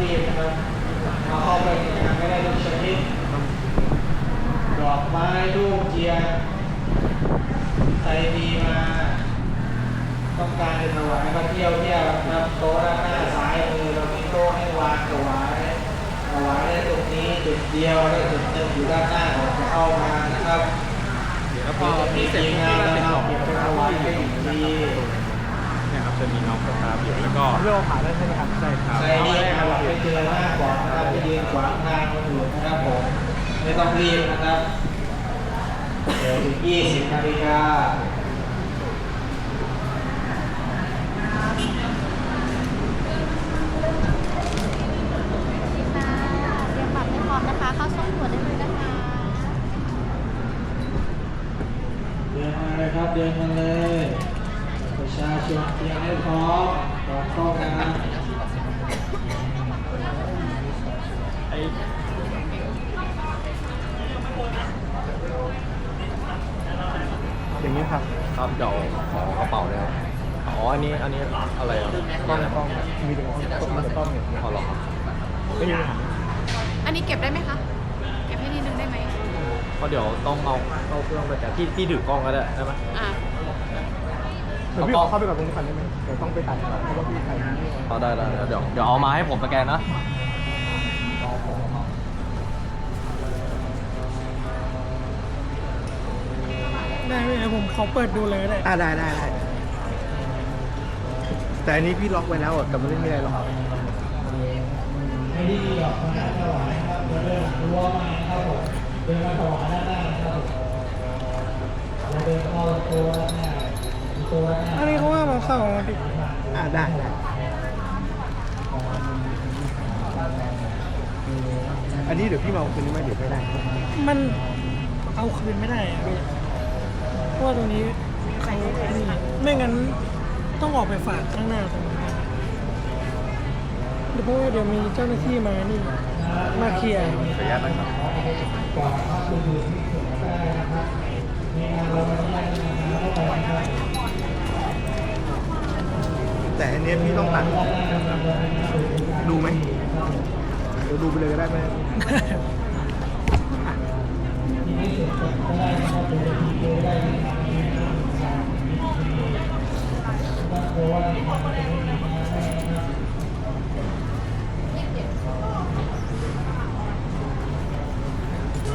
ได้ไม่ต้องรีบนะครับเอาเข้าไปในงานไม่ได้ทุกชนิดดอกไม้รูปเทียนใครมีมา ต้องการจะถวายมาเที่ยวเที่ยวนะครับโต๊ะด้านหน้าซ้ายมือเรามีโต๊ะให้วางถวายถวายได้ตรงนี้จุดเดียวได้จุดหนึ่งอยู่ด้านหน้าก่อนจะเข้ามานะครับแล้วพอจะมีมีเสร็จทีมงานก็นะเป็นคขรัอบงเก็บถวายให้ถึงทีเนี่ยครับ จะมีน้องสตาฟอยู่แล้วก็เรื่องผ่านได้ใช่ไหมครับใช่ครับใครนี่เอาไปเจอหน้าก่อนนะครับไปยืนขวางทางคนอื่นนะครับผมไม่ต้องรีบนะครับเดี๋ยวถึง20นาฬิกาค่ะเตรียมบัตรให้พร้อมนะคะเข้าช่องตรวจได้เลยนะคะเดินมาเลยครับเดินมาเลย ประชาชนเตรียมให้พร้อมก่อนเข้างานไอ้อย่างนี้ครับครับเดี๋ยวขอกระเป๋าเลยครับอ๋ออันนี้อันนี้อะไรอะกล้องกล้องมีแต่กล้องมีแต่กล้องเนี่ยพอหรอครับไม่มีปัญหาอันนี้เก็บได้ไหมคะ เก็บให้นิดนึงได้ไหมเพราะเดี๋ยวต้องเอาเข้าเครื่องไปแต่พี่พี่ถือกล้องก็ได้ได้ไหม อ่า เดี๋ยวพี่ขอเข้าไปกับตรงนี้ก่อนได้ไหมเดี๋ยวต้องไปตัดก่อนเพราะว่าพี่ถ่ายที่นี่ เอาได้ได้ได้เดี๋ยวเดี๋ยวเอามาให้ผมสแกนนะ ได้ไหมเดี๋ยวผมขอเปิดดูเลยก็ได้อ่าได้ได้ได้แต่อันนี้พี่ล็อกไว้แล้วอะแต่ไม่ได้มีอะไรหรอกไม่ได้มีดอกไม้ถวายนะครับเดินหลังรั้วมานะครับผมเดินมาถวายด้านหน้านะครับผมเราเดินเข้าตัวด้านหน้าตัวด้านหน้า อัน นี้เขาว่ามาเข้ามาดิอ่าได้ได้อันนี้เดี๋ยวพี่มาเอาคืนนี้ไหมเดี๋ยวไม่ได้ มันเอาคืนไม่ได้อะพี่เพราะว่าตรงนี้เขานี่ไม่งั้นต้องออกไปฝากข้างหน้าตรงนี้เดี๋ยวเพราะว่าเดี๋ยวมีเจ้าหน้าที่มานี่ มาเคลียร์ขออนุญาตนะครับ ก่อนเข้าไปดูที่สวนได้นะครับมีงานลปพี่ต้องตัดดูไหมเดี๋ยวดูไปเลยก็ได้ไหม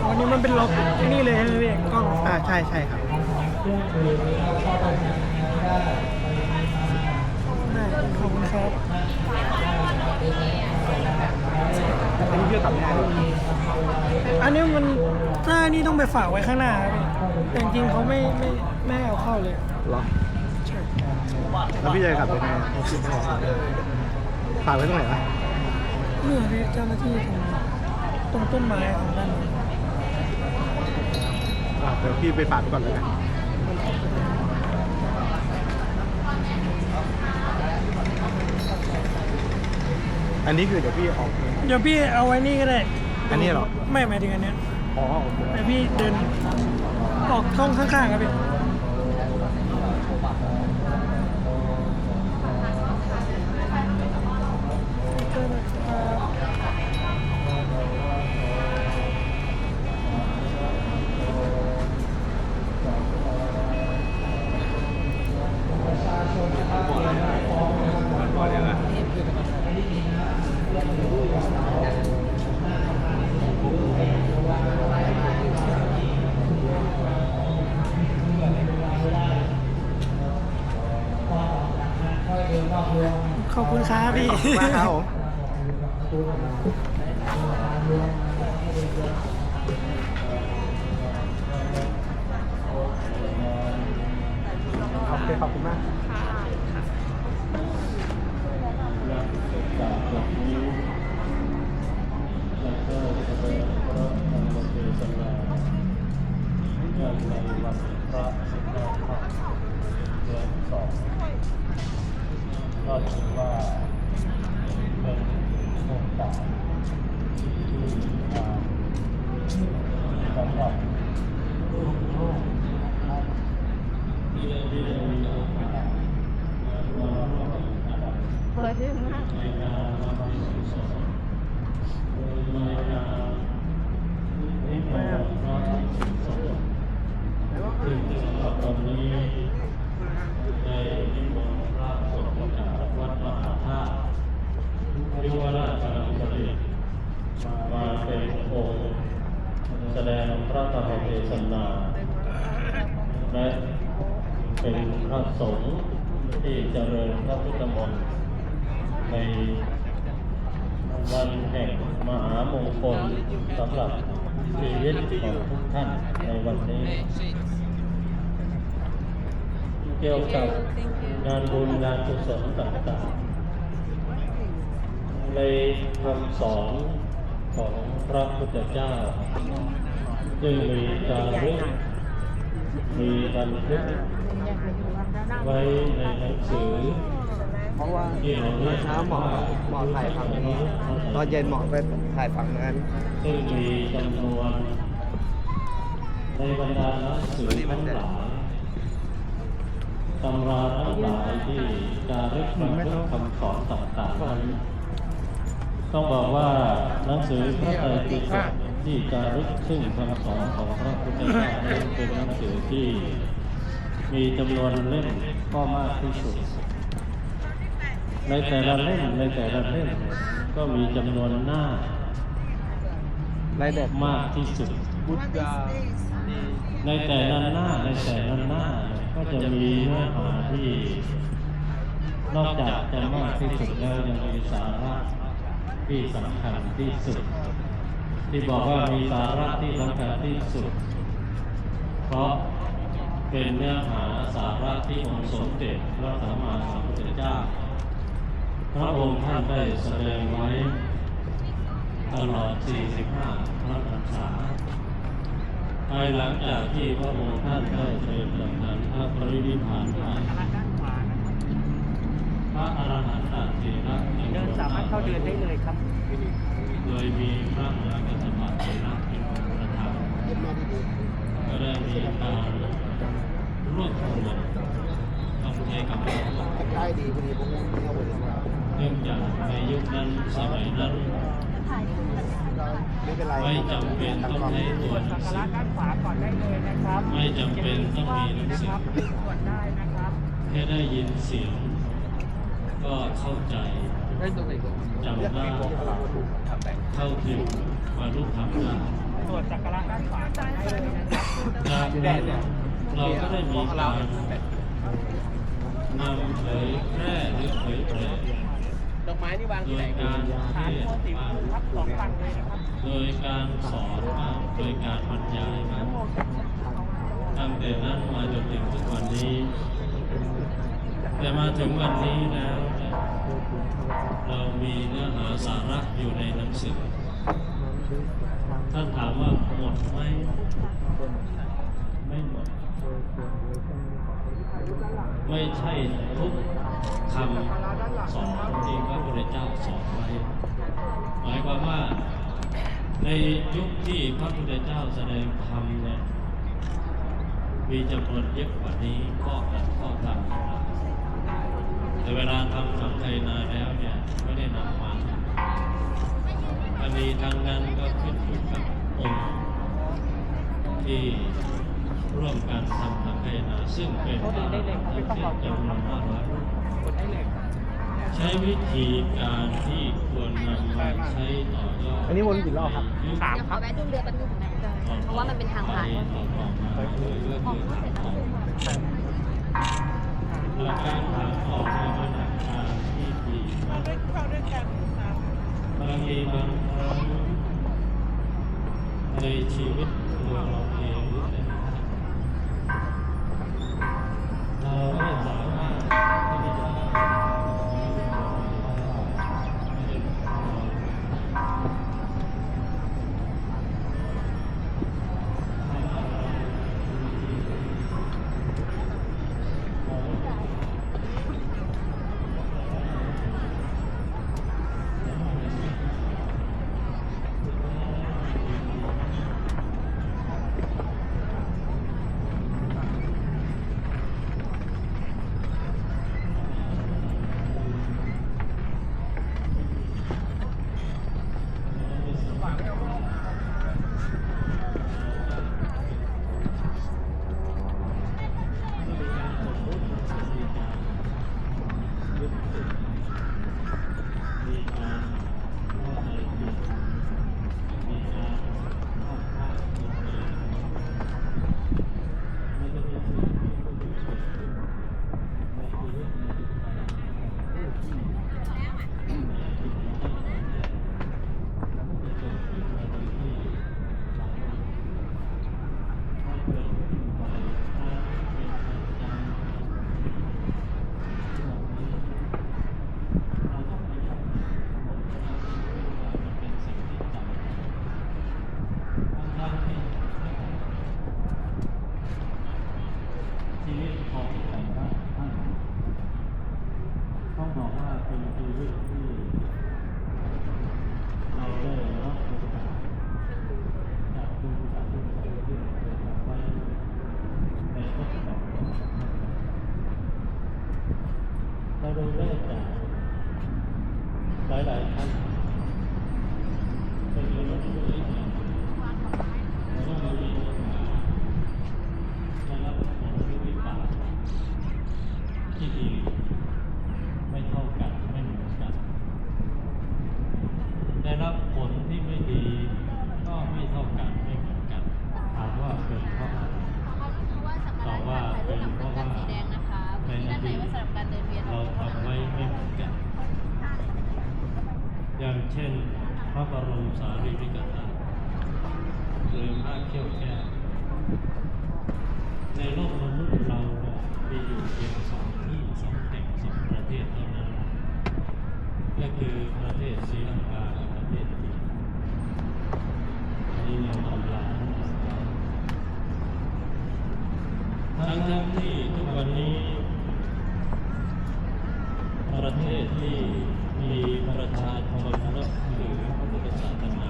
อ๋อนี่มันเป็นล็อกนี่เลยใช่ไหมพี่กล้อง อ่าใช่ใช่ครับได้ขอบ คุณครับอันนี้พี่ตัดไม่ได้เลยอันนี้มันถ้านี่ต้องไปฝากไว้ข้างหน้าครับพี่แต่จริงๆเขาไม่ไม่ไม่ให้เอาเข้าเลยเหรอใช่แล้วพี่จะกลับยังไงเอาคิดไม่ออกฝากไว้ตรงไหนวะเมื่อพี่เจ้าหน้าที่ตรงตรงต้นไม้ของด้านนู้นอะเดี๋ยวพี่ไปฝากไว้ก่อนเลยนะ อันนี้คือเดี๋ยวพี่ออกเองเดี๋ยวพี่เอาไว้นี่ก็ได้อันนี้เหรอ ไม่หมายถึงอันเนี้ยอ๋อโอเค แต่พี่เดินออกช่องข้างๆครับพี่ พี่ ขอบคุณมากครับผมโอเคขอบคุณมากก็ถือว่าเป็นโอกาสที่มาสำหรับลูกโลกนะครับที่ได้ที่ได้มีโอกาสมาร่วมกัน เปิดด้วยมาก ในการมาบริสุทธิ์สงฆ์โดยในการนิมนต์พระภิกษุสงฆ์ซึ่งสำหรับวันนี้ได้นิมนต์พระสงฆ์จากวัดมหาธาตุวิวราชนครินทร์มาเป็นองค์แสดงพระธรรมเทศนา และเป็นพระสงฆ์ที่เจริญพระพุทธมนต์ในวันแห่งมหามงคลสำหรับ ชีวิตของทุกท่านในวันนี้ เกี่ยวกับงานบุญงานกุศลต่างๆ ในคำสอนของพระพุทธเจ้าจึงมีจารึกมีบันทึกไว้ในหนังสือเพราะว่าที่เราเรียกเช้าหมอหมอถ่ายฝั่งนี้ตอนเย็นหมอไป ถ่ายฝั่งนั้นซึ่งมีจำนวนในบรรดาหนังสือทั้งหลายตำราทั้งหลายที่จารึกบันทึกคำสอนต่างๆนั้นต้องบอกว่าหนังสือพระไตรปิฎกที่จารึกซึ่งคำสอนของพระพุทธเจ้านั้นเป็นหนังสือที่มีจำนวนเล่มก็มากที่สุด ในแต่ละเล่มในแต่ละเล่มก็มีจำนวนหน้า ไรเด็ดมากที่สุด บุตรในแต่ละหน้าในแต่ละหน้าก็จะมีเนื้อหาที่นอกจากจะมากที่สุดแล้วยังมีสาระที่สำคัญที่สุด ที่บอกว่ามีสาระที่สำคัญที่สุด เพราะเป็นเนื้อหาสาระที่องค์สมเด็จพระสัมมาสัมพุทธเจ้า พระองค์ท่านได้แสดงไว้ ตลอด 45 พระพรรษาภายหลังจากที่พระองค์ท่านได้เสด็จดับขันพระปรินิพพานไปพระอรหันตเถระเดินสามารถเข้าเดินได้เลยครับ โดยมีพระอรหันตเถระเป็นองค์ประธานก็ได้มีการร่วมขบวนทำให้กับพระองค์ได้ดีพอดีผมเอาไปเนื่องจากในยุคนั้นสมัยนั้น ถ่ายรูปกันนะคะไม่เป็นไรไม่จำเป็นต้องใช้ตัวหนังสือไม่จำเป็นต้องมีหนังสือแค่ได้ยินเสียง ก็เข้าใจจำได้เข้าถึงบรรลุธรรมได้ส่วนจักรด้านขวาได้เลยนะครับจากนั้นเราก็ได้มีการนำเผยแพร่หรือเผยแพร่ ดอกไม้นี่วางที่ไหนยการเทศน์บ้างครับสองฝั่งเลยนะครับ โดยการสอนบ้างโดยการบรรยายบ้างตั้งแต่นั้นมาจนถึงทุกวันนี้ แต่มาถึงวันนี้แล้วเรามีเนื้อหาสาระอยู่ในหนังสือ ท่านถามว่าหมดไหมไม่หมด ไม่ใช่ทุกคำสอนที่พระพุทธเจ้าสอนไว้ หมายความว่าในยุคที่พระพุทธเจ้าแสดงธรรมเนี่ยมีจำนวนเยอะกว่านี้ก็อัดข้อธรรมแต่เวลาทำสังไทนาแล้วเนี่ยไม่ได้นำมาอันนี้ทางนั้นก็ขึ้นอยู่กับองค์ที่ ร่วมกันทำสังไทนาซึ่งเป็นพระอรหันต์ทั้งสิ้นจำนวนห้าร้อยรูปใช้วิธีการที่ควรนำมาใช้ต่อยอดอันนี้วนกี่รอบครับสามเดี๋ยวขอแวะดูเรือแป๊บนึงนะเพราะว่ามันเป็นทางผ่านต่อต่อมาเรื่อยๆเรื่อยๆหลักการทางออกในบรรดาการที่ดีบางทีบางครั้งในชีวิตตัวเราเองหรือแต่ เราดูได้จากหลาย ๆ ท่านเป็นเรื่องที่ดีแต่ว่าเรามีโอกาสได้รับผลที่วิบากที่ดีไม่เท่ากันไม่เหมือนกัน ได้รับผลที่ไม่ดีก็ไม่เท่ากันไม่เหมือนกัน ถามว่าเป็นเพราะอะไร เพราะว่าสักการะถ่ายรูปกับเครื่องกันสีแดงนะคะที่ด้านในไว้สำหรับการเดินเวียน เราทำไว้ไม่เหมือนกัน อย่างเช่น พระบรมสารีริกธาตุหรือพระเขี้ยวแก้วในโลกมนุษย์เราเนี่ยมีอยู่เพียงสองที่สองแห่งสองประเทศเท่านั้นก็คือประเทศศรีลังกาและประเทศจีนอันนี้เราตำราทั้งหมดแล้ว ทั้งทั้งที่ทุกวันนี้ ประเทศที่มีประชาชนนับถือพระพุทธศาสนา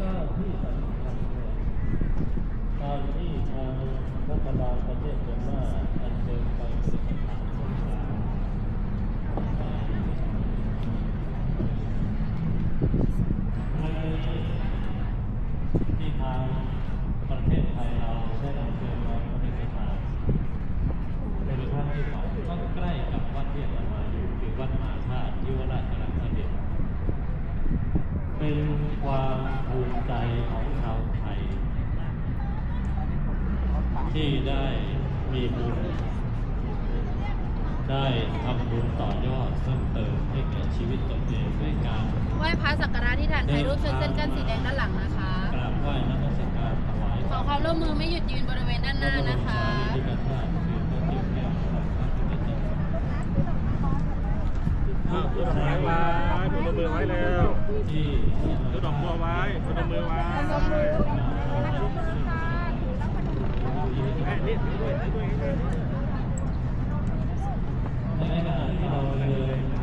จ้าที่สำคัญตอนที่ทางรัฐบาลประเทศเมียนมาอันเป็นไปสิ่งต่างๆ ไว้พนมมือไว้แล้วนี่ยกดอกบัวไว้พนมมือไว้นี่ด้วยนี่ด้วยนี่ด้วย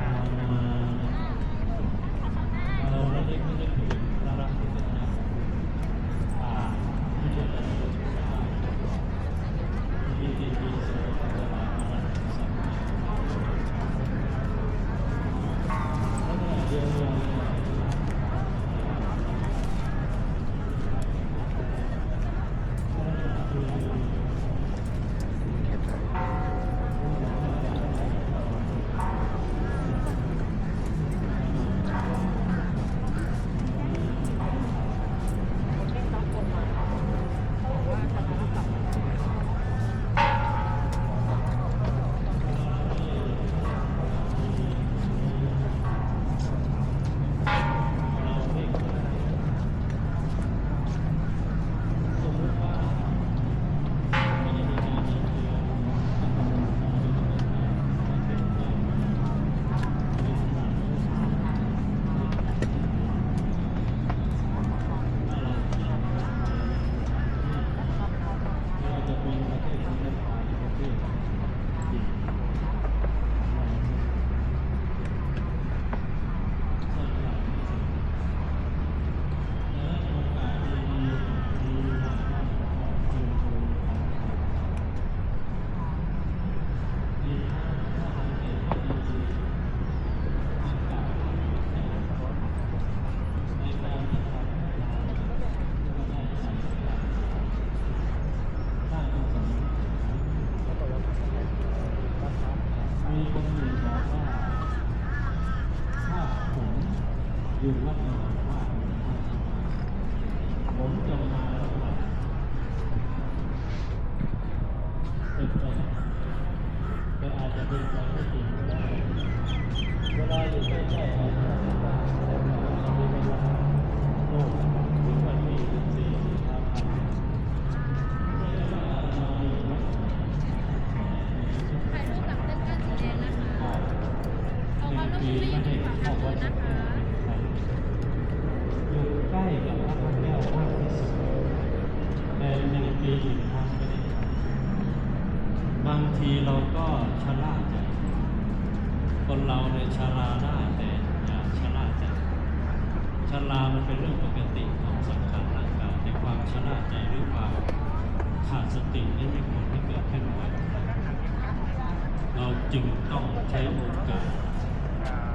จึงต้องใช้โอกาส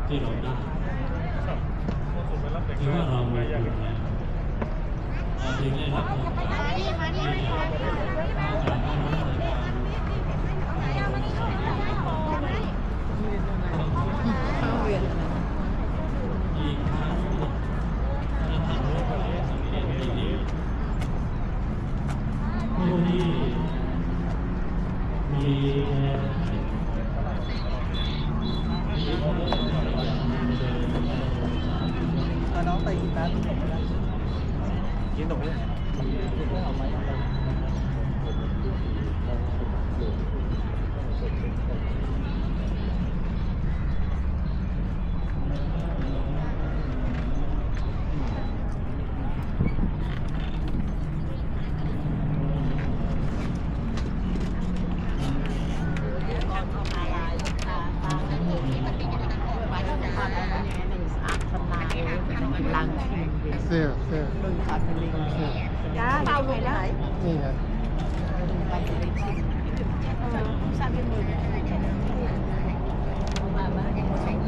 ที่เราได้คือว่าเรามีบุญแล้วเราจึงได้รับโอกาสที่จะเข้ากราบไหว้พระอีกครั้งถ้าท่านรู้ไว้สังเกตดีๆผู้ที่มีแรง น้องไปกินน้ำกินตรงนี้เอาไหม เสื้อเสื้อ จ้าเตาลงไหน นี่ครับ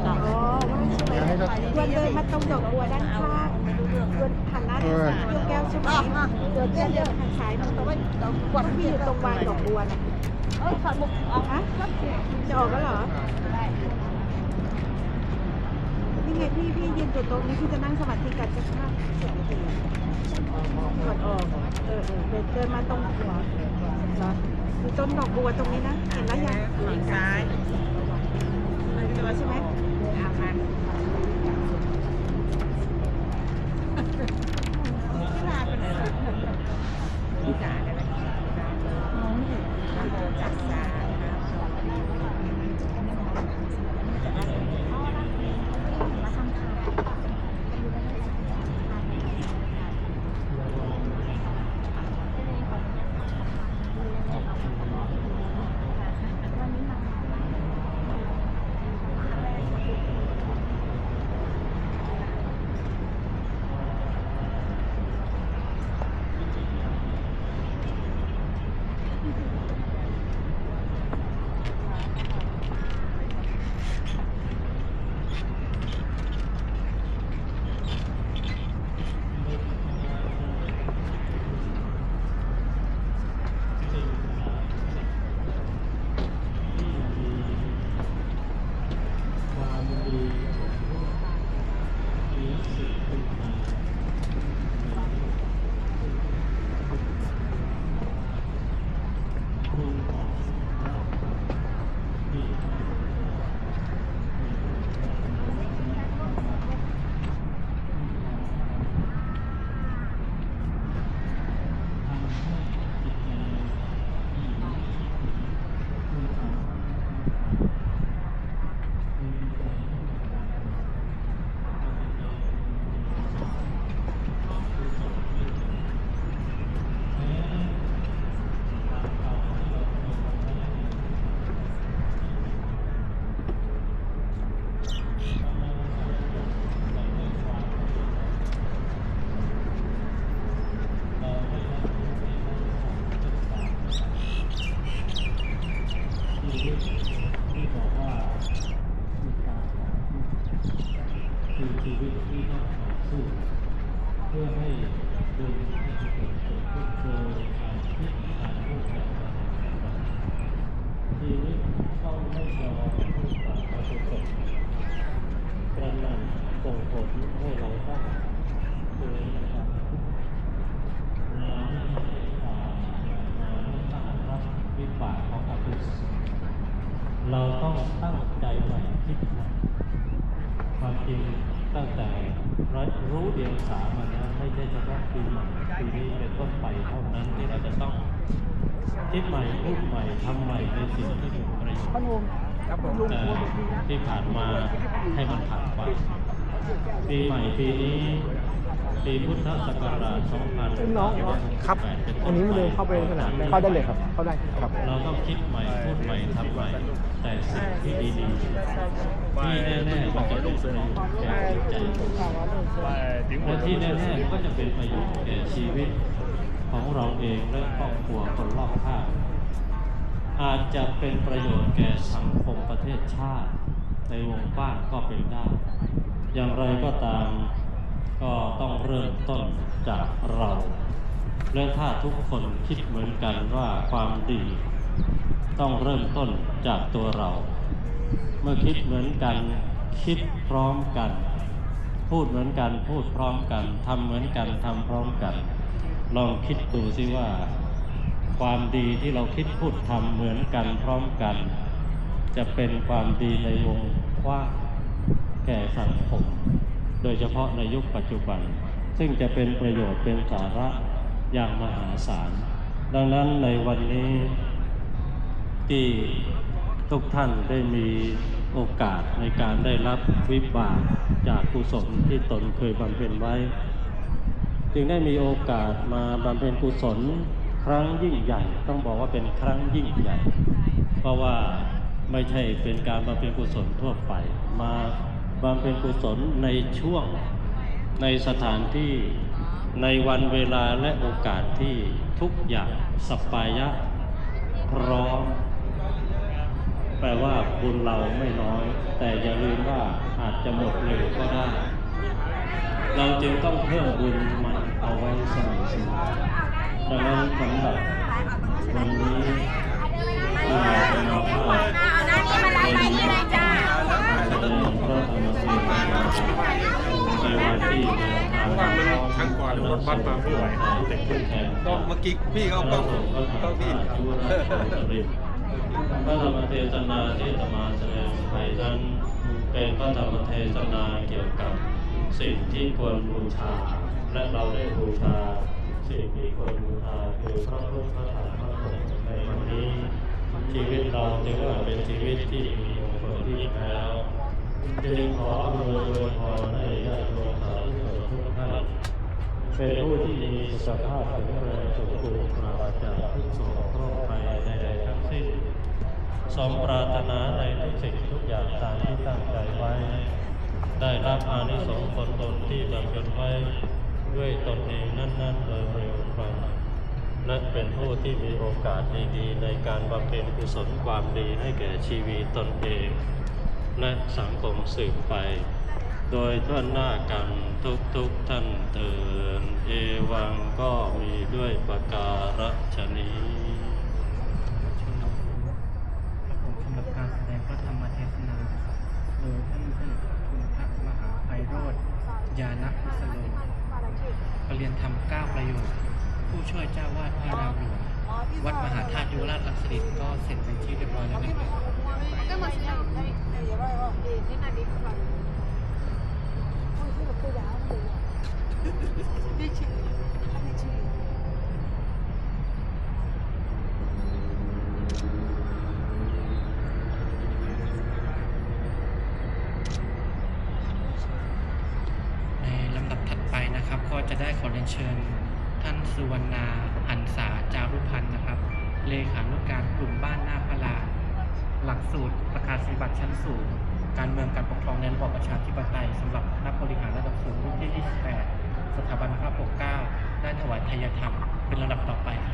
อ๋อ อยากให้เขา ควรเดินมาตรงดอกบัวด้านข้างควรหันหน้าด้านซ้ายลูกแก้วใช่ไหมเดินเดินเดินทางซ้ายมันตรงกดพี่อยู่ตรงวางดอกบัวน่ะเออขอบุกออกฮะจะออกแล้วเหรอ นี่ไงพี่พี่ยืนอยู่ต รงนี้พี่จะนั่งสมาธิกันสักพักสิบนาทีก่อนออกเออเออเดินมาตรงหัวเหรอมีต้นดอกบัวตรงนี้นะเห็นแล้วยังำใหม่ในสิ่งที่เป็นประโยชน์แต่ที่ผ่านมาให้มันผ่านไป ปีใหม่ปีนี้ปีพุทธศักราช2568ครับอันนี้มันเลยเข้าไปในสนามได้เข้าได้เลยครับ เข้าได้ครับ เราต้องคิดใหม่พูดใหม่ทำใหม่ แต่สิ่งที่ดีๆที่แน่ๆมันจะเป็นประโยชน์แก่จิตใจและที่แน่ๆมันก็จะเป็นประโยชน์แก่ชีวิตของเราเองและครอบครัวคนรอบข้าง อาจจะเป็นประโยชน์แก่สังคมประเทศชาติ ในวงกว้างก็เป็นได้ อย่างไรก็ตามก็ต้องเริ่มต้นจากเราและถ้าทุกคนคิดเหมือนกันว่าความดี ต้องเริ่มต้นจากตัวเรา เมื่อคิดเหมือนกันคิดพร้อมกัน พูดเหมือนกันพูดพร้อมกันทำเหมือนกันทำพร้อมกัน ลองคิดดูสิว่า ความดีที่เราคิดพูดทำเหมือนกันพร้อมกัน จะเป็นความดีในวงกว้างแก่สังคมโดยเฉพาะในยุคปัจจุบัน ซึ่งจะเป็นประโยชน์เป็นสาระอย่างมหาศาล ดังนั้นในวันนี้ที่ทุกท่านได้มีโอกาสในการได้รับวิบากจากกุศลที่ตนเคยบำเพ็ญไว้ จึงได้มีโอกาสมาบำเพ็ญกุศล ครั้งยิ่งใหญ่ ต้องบอกว่าเป็นครั้งยิ่งใหญ่ เพราะว่าไม่ใช่เป็นการบำเพ็ญกุศลทั่วไป มาบำเพ็ญกุศลในช่วงในสถานที่ในวันเวลาและโอกาสที่ทุกอย่างสปปายะพร้อม แปลว่าบุญเราไม่น้อย แต่อย่าลืมว่าอาจจะหมดเร็วก็ได้ เราจึงต้องเพิ่มบุญใหม่เอาไว้เสมอ ดังนั้นสำหรับวันนี้ที่เราจะมาพูดเอาหน้านี้มารับไปนี่เลยจ้าแสดงพระธรรมเทศนาในวันที่เดินทางว่ามันครั้งก่อนรถบัสมาไม่ไหวเป็นผู้แทนก็เมื่อกี้พี่เขาก็ก็พี่พระธรรมเทศนาที่ตมาแสดงไปนั้นเป็นพระธรรมเทศนาเกี่ยวกับสิ่งที่ควรบูชาและเราได้บูชา สิ่งที่ควรบูชาคือพระพุทธพระธรรมพระสงฆ์ในวันนี้ชีวิตเราจึงว่าเป็นชีวิตที่มีมงคลที่แล้วจึงขออำนวยอวยพรให้ญาติโยมสาธุชนทุกท่านเป็นผู้ที่มีสุขภาพแข็งแรงสมบูรณ์ปราศจากทุกโศกโรคภัยใดๆทั้งสิ้นสมปรารถนาในทุกสิ่งทุกอย่างตามที่ตั้งใจไว้ ได้รับอานิสงส์ผลตนที่บำเพ็ญไว้ ด้วยตนเองนั่นๆโดยเร็วพลันและเป็นผู้ที่มีโอกาสดีๆในการบำเพ็ญกุศลความดีให้แก่ชีวิตตนเอง และสังคมสืบไป โดยท่านหน้ากันทุกๆท่านเตือนเอวังก็มีด้วยประการฉนี้ครับผมสำหรับการแสดงพระธรรมเทศนา โดยท่านท่านคุณพระมหาไพโรธยานะพุสโลประ เรียนทำเก้าประโยชน์ ผู้ช่วยเจ้าวาดพระรามหลวงวัดมหาธาตุยุวราชลังสิตก็เสร็จเป็นที่เรียบร้อยแล้วนะครับ จะได้ขอเรียนเชิญ ท่านสุวรรณาหันษาจารุพันธ์นะครับ เลขานุการกลุ่มบ้านหน้าพลาหลักสูตรประกาศสิบัติชั้นสูง การเมืองการปกครองในระบอบประชาธิปไตยสำหรับนักบริหารระดับสูงรุ่นที่ 28 สถาบันพระปกเกล้าได้ถวายทายธรรมเป็นระดับต่อไปครับ